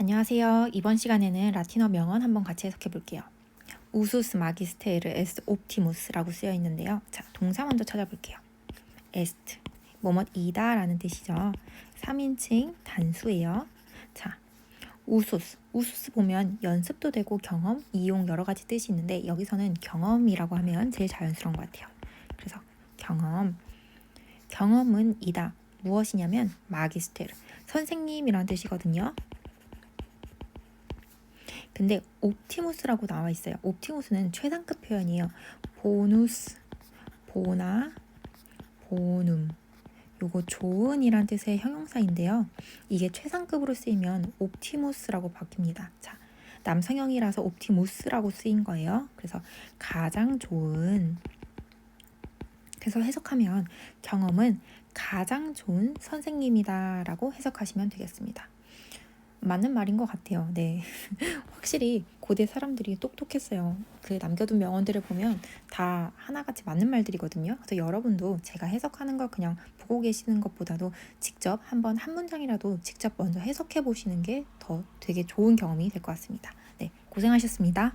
안녕하세요. 이번 시간에는 라틴어 명언 한번 같이 해석해 볼게요. 우수스 마기스테르 에스트 옵티무스라고 쓰여 있는데요. 자, 동사 먼저 찾아볼게요. 에스트 뭐뭐이다 라는 뜻이죠. 3인칭 단수예요. 자, 우수스 우수스 보면 연습도 되고 경험, 이용 여러 가지 뜻이 있는데 여기서는 경험이라고 하면 제일 자연스러운 것 같아요. 그래서 경험 경험은 이다. 무엇이냐면 마기스테르 선생님이란 뜻이거든요. 근데 옵티무스라고 나와 있어요. 옵티무스는 최상급 표현이에요. 보누스, 보나, 보눔. 요거 좋은이란 뜻의 형용사인데요. 이게 최상급으로 쓰이면 옵티무스라고 바뀝니다. 자, 남성형이라서 옵티무스라고 쓰인 거예요. 그래서 가장 좋은. 그래서 해석하면 경험은 가장 좋은 선생님이다라고 해석하시면 되겠습니다. 맞는 말인 것 같아요. 네. 확실히 고대 사람들이 똑똑했어요. 그 남겨둔 명언들을 보면 다 하나같이 맞는 말들이거든요. 그래서 여러분도 제가 해석하는 걸 그냥 보고 계시는 것보다도 직접 한번 한 문장이라도 직접 먼저 해석해 보시는 게 더 되게 좋은 경험이 될 것 같습니다. 네. 고생하셨습니다.